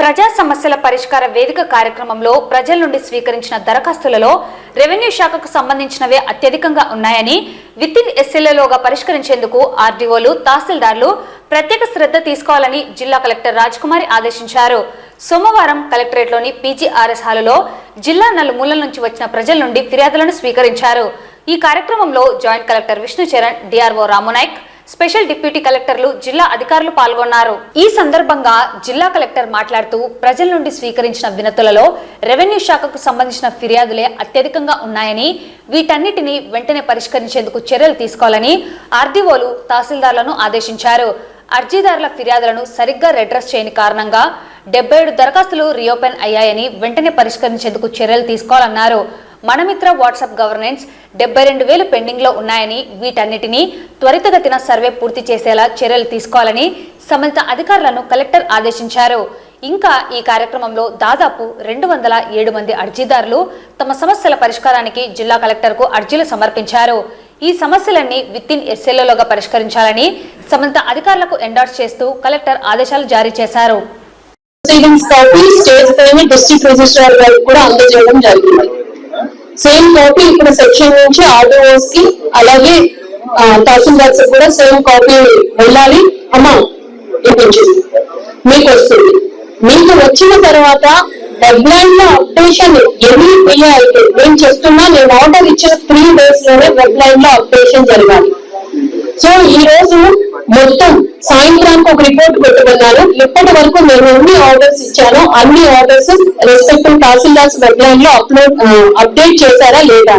ప్రజా సమస్యల పరిష్కార వేదిక కార్యక్రమంలో ప్రజల నుండి స్వీకరించిన దరఖాస్తులలో రెవెన్యూ శాఖకు సంబంధించినవే అత్యధికంగా ఉన్నాయని విత్ ఇన్ ఎస్ఎల్ఏలోగా పరిష్కరించేందుకు ఆర్డీఓలు తహసీల్దార్లు ప్రత్యేక శ్రద్ధ తీసుకోవాలని జిల్లా కలెక్టర్ రాజ్కుమారి ఆదేశించారు. సోమవారం కలెక్టరేట్లోని పీజీఆర్ఎస్ హాలులో జిల్లా నలుమూలల నుంచి వచ్చిన ప్రజల నుండి ఫిర్యాదులను స్వీకరించారు. ఈ కార్యక్రమంలో joint collector Vishnu Charan DRO Ramu Naik special deputy కలెక్టర్లు జిల్లా అధికారులు పాల్గొన్నారు. ఈ సందర్భంగా జిల్లా కలెక్టర్ మాట్లాడుతూ ప్రజల నుండి స్వీకరించిన వినతులలో రెవెన్యూ శాఖకు సంబంధించిన ఫిర్యాదులే అత్యధికంగా ఉన్నాయని వీటన్నిటిని వెంటనే పరిష్కరించేందుకు చర్యలు తీసుకోవాలని ఆర్డీఓలు తహసీల్దార్లను ఆదేశించారు. అర్జీదారుల ఫిర్యాదులను సరిగ్గా రెడ్రస్ చేయని కారణంగా డెబ్బై ఏడు దరఖాస్తులు రీఓపెన్ అయ్యాయని వెంటనే పరిష్కరించేందుకు చర్యలు తీసుకోవాలన్నారు. మనమిత్ర వాట్సాప్ గవర్నెన్స్ డెబ్బై రెండు వేలు పెండింగ్లో ఉన్నాయని వీటన్నిటినీ త్వరితగతిన సర్వే పూర్తి చేసేలా చర్యలు తీసుకోవాలని సంబంధిత అధికారులను కలెక్టర్ ఆదేశించారు. ఇంకా ఈ కార్యక్రమంలో దాదాపు రెండు వందల ఏడు మంది అర్జీదారులు తమ సమస్యల పరిష్కారానికి జిల్లా కలెక్టర్కు అర్జీలు సమర్పించారు. ఈ సమస్యలన్నీ విత్ ఇన్ ఎస్ఎల్ఓలోగా పరిష్కరించాలని సంబంధిత అధికారులకు ఎండార్స్ చేస్తూ కలెక్టర్ ఆదేశాలు జారీ చేశారు. ప్రొసీడింగ్స్ కాపీ స్టేట్ పైన డిస్ట్రిక్ట్ రిజిస్ట్రార్ కూడా అందజేయడం జరిగింది. సేమ్ కాపీ ఇప్పుడు సెక్షన్ నుంచి ఆర్డీఓస్కి అలాగే తహసీల్దార్స్ కూడా సేమ్ కాపీ వెళ్ళాలి. అమ్మా ఇప్పించింది మీకు వస్తుంది. మీకు వచ్చిన తర్వాత వెబ్లైన్లో అప్డేషన్ ఎన్ని అయితే? నేను చెప్తున్నా నేను ఆర్డర్ ఇచ్చిన త్రీ డేస్లోనే వెబ్లైన్లో అప్డేషన్ జరగాలి. సో ఈ రోజు మొత్తం సాయంత్రానికి ఒక రిపోర్ట్ పెట్టుకున్నాను ఇప్పటి వరకు నేను ఎన్ని ఆర్డర్స్ ఇచ్చానో అన్ని ఆర్డర్స్ రెస్పెక్టివ్ తహసీల్దార్స్ వెబ్లైన్లో అప్లోడ్ అప్డేట్ చేశారా లేదా?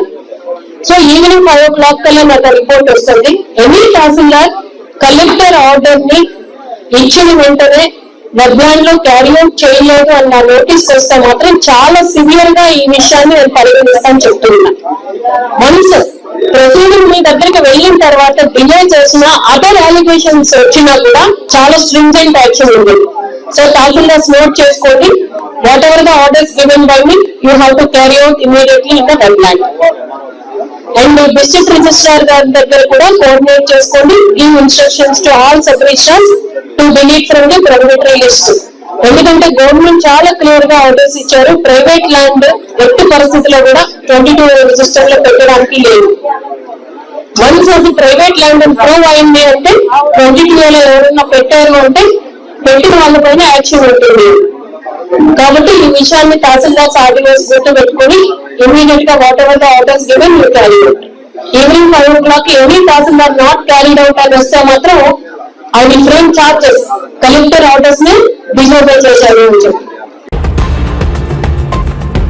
So evening five o'clock కల్లా నాకు రిపోర్ట్ వస్తుంది. ఎనీ తహసీల్దార్ కలెక్టర్ ఆర్డర్ని ఇచ్చిన వెంటనే వెబ్లైన్లో క్యారీ అవుట్ చేయలేదు అన్న నోటీస్ వస్తే మాత్రం చాలా సివియర్గా ఈ విషయాన్ని నేను పరిగణిస్తాను చెప్తున్నా. వన్స్ ప్రొసీడింగ్ మీ దగ్గరికి వెళ్ళిన తర్వాత డిలే చేసిన అదర్ అలిగేషన్స్ వచ్చినా కూడా చాలా స్ట్రింజెంట్ యాక్షన్ ఉంది. సో తహసీల్దార్స్ నోట్ చేసుకోండి. Whatever the orders given by me you have to carry out immediately in the dead and district registrar గారి దగ్గర కూడా కోఆర్డినేట్ చేసుకోండి. ఈ instructions to all sub registrars to delete from the prohibitory list ఎందుకంటే government చాలా క్లియర్గా orders ఇచ్చారు. Private land ఎట్టి పరిస్థితిలో కూడా ట్వంటీ టూ రిజిస్టర్లో పెట్టడానికి లేదు. Once the private land improve అయింది అంటే ట్వంటీ టూ లో ఎవరైనా పెట్టారు అంటే పెట్టిన వాళ్ళ పైన యాక్షన్ ఉంటుంది. కాబట్టి ఈ విషయాన్ని తహసీల్దార్ ఆర్డినెన్స్ గుర్తు పెట్టుకుని ఇమీడియట్గా whatever the orders given you carry out evening five o'clock every tahsildar not carried out అని వస్తే మాత్రం I will frame charges collector ఆర్డర్స్ని disobey చేశారు అని చెప్పి